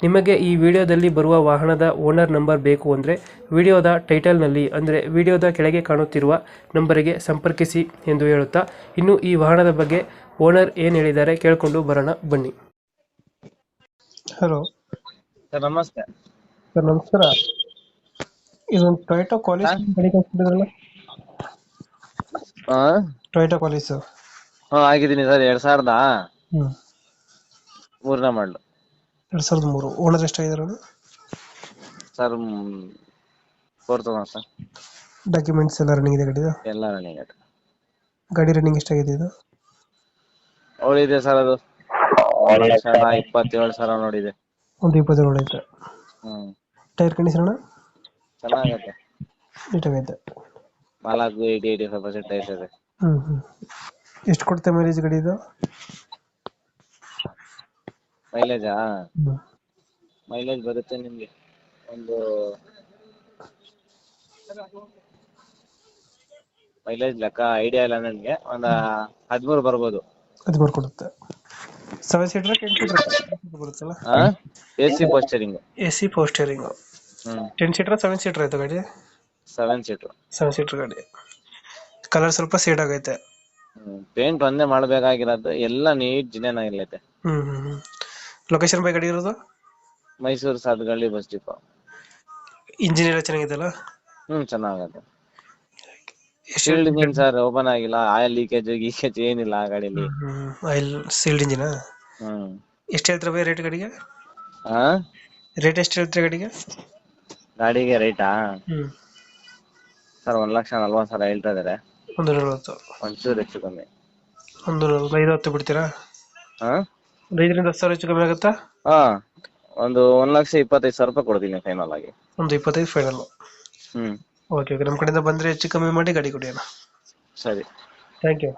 ನಿಮಗೆ ಈ ವಿಡಿಯೋದಲ್ಲಿ ಬರುವ ವಾಹನದ ಓನರ್ ನಂಬರ್ ಬೇಕು ಅಂದರೆ ವಿಡಿಯೋದ ಟೈಟಲ್ನಲ್ಲಿ ಅಂದರೆ ವಿಡಿಯೋದ ಕೆಳಗೆ ಕಾಣುತ್ತಿರುವ ನಂಬರಿಗೆ ಸಂಪರ್ಕಿಸಿ ಎಂದು ಹೇಳುತ್ತಾ ಇನ್ನು ಈ ವಾಹನದ ಬಗ್ಗೆ ಓನರ್ ಏನು ಹೇಳಿದ್ದಾರೆ ಕೇಳಿಕೊಂಡು ಬರೋಣ ಬನ್ನಿ. ಹಲೋ ಸರ್ ನಮಸ್ತೆ. ಸರ್ ನಮಸ್ಕಾರ. ಇದೊಂದು ಟೊಯೋಟೋ ಕಾಲೇಜ್ ಗಾಡಿ ಕಳ್ಸ್ಬಿಟ್ಟಿದ್ರಲ್ಲ ಹಾ ಟೊಯೋಟೋ ಕಾಲೇಜ್ ಹಾ ಆಗಿದ್ದೀನಿ ಸರ್ ಎರಡು ಸಾವಿರದ ಹ್ಞೂ ಮೂರನೇ ಮಾಡ್ಲು ಎರಡು ಸಾವಿರದ ಮೂರು. Owner ಎಷ್ಟಾಗಿದ್ದಾರೆ sir four thousand sir documents ಎಲ್ಲ ರನ್ನಿಂಗ್ ಇದೆ ಗಾಡಿದು? ಎಲ್ಲ ರನ್ನಿಂಗ್ ಇದೆ. ಗಾಡಿ ರನ್ನಿಂಗ್ ಎಷ್ಟಾಗಿದೆ ಇದು? ಅವಳಿದೆ ಸರ್ ಅದು. ಒಂದು ಇಪ್ಪತ್ತೇಳು ಸಾವಿರ ನೋಡಿದೆ. ಒಂದು ಇಪ್ಪತ್ತೇಳು ಐತೆ ಹ್ಮ್. ಟೈರ್ ಕಂಡೀಷನ್ ಚೆನ್ನಾಗೈತೆ. ನೀಟಾಗೈತೆ ನಾಲ್ಕು ಏಯ್ಟಿ ಏಯ್ಟಿ ಫೈವ್ ಪರ್ಸೆಂಟ್ ಐತೆ ಹ್ಞೂ ಹ್ಞೂ ಎಷ್ಟು ಕೊಡ್ತೆ ಮೈಲೇಜ್ ಗಾಡಿ ಇದು? ಮೈಲೇಜಾ ಮೈಲೇಜ್ ಬರುತ್ತೆ ನಿಮ್ಗೆ. ಒಂದು ಮೈಲೇಜ್ ಲೆಕ್ಕ ಐಡಿಯಾ ಇಲ್ಲ ನನಗೆ. ಒಂದ ಹದಿಮೂರು ಬರ್ಬೋದು. ಅದು ಬರ್ಕೊಡುತ್ತೆ ಸೆವೆನ್ ಸೀಟರ್ ಟೆನ್ ಸೀಟರ್ ಬರುತ್ತಲ್ಲ? A C power steering. A C power steering. Ten seater seven seater ಆಯ್ತು ಗಾಡಿ? Seven seater. ಸೆವೆನ್ ಸೀಟರ್ ಗಾಡಿ. ಕಲರ್ ಸ್ವಲ್ಪ ಸೇಡ್ ಆಗೈತೆ. ಪೇಂಟ್ ಒಂದೇ ಮಾಡ್ಬೇಕಾಗಿರೋದು. ಎಲ್ಲ ನೀಟ್ ಜಿನೇನ್ ಲೊಕೇಶನ್ ಬೈ ಗಾಡಿ ಇರೋದು? Mysuru Sathgalli bus depot. Engineer ಎಲ್ಲ ಚೆನ್ನಾಗಿದೆಲ್ಲ ಹ್ಮ್ ಚೆನ್ನಾಗತ್ತೆ ಎಷ್ಟು ಶೀಲ್ಡ್ ಇಂಜಿನ್ ಸರ್ ಓಪನ್ ಆಗಿಲ್ಲ ಆಯಿಲ್ ಲೀಕೇಜ್ ಗೀಕೇಜ್ ಏನಿಲ್ಲ ಆ ಗಾಡಿಲಿ. ಆಯಿಲ್ ಸೀಲ್ಡ್ ಇಂಜಿನ ಹ್ಮ್. ಎಷ್ಟು ಹೇಳ್ತಾರೆ ಬೈ ರೇಟ್ ಗಾಡಿಗೆ? ಹಾ ರೇಟ್ ಎಷ್ಟು ಹೇಳ್ತಾರೆ ಗಾಡಿಗೆ? ಗಾಡಿಗೆ ರೇಟಾ ಹ್ಮ್. ಸರ್ ಒಂದ್ ಲಕ್ಷ ನಲ್ವತ್ತು ಸಾವಿರ ಹೇಳ್ತಾ ಇದಾರೆ. ಒಂದು ನಲ್ವತ್ತು. ಒಂಚೂರು ಹೆಚ್ಚು ಕಮ್ಮಿ. ಒಂದು ನಲ್ವತ್ತು ಐದು ಹತ್ತು ಬಿಡ್ತೀರಾ? ಹಾ ಐದರಿಂದ ಹತ್ತು ಸಾವಿರ ಹೆಚ್ಚು ಕಮ್ಮಿ ಆಗುತ್ತಾ? ಹಾ ಒಂದು ಒಂದ್ ಲಕ್ಷ ಇಪ್ಪತ್ತೈದು ಸಾವಿರ ರೂಪಾಯಿ ಕೊಡ್ತೀನಿ ಫೈನಲ್ ಆಗಿ. ಒಂದು ಇಪ್ಪತ್ತೈದು ಫೈನಲ್ ಹ್ಮ್. ಓಕೆ ಓಕೆ ನಮ್ಮ ಕಡೆಯಿಂದ ಬಂದ್ರೆ ಹೆಚ್ಚು ಕಮ್ಮಿ ಮಾಡಿ ಗಾಡಿ ಕೊಡಿ ಅಣ್ಣ. ಸರಿ. Thank you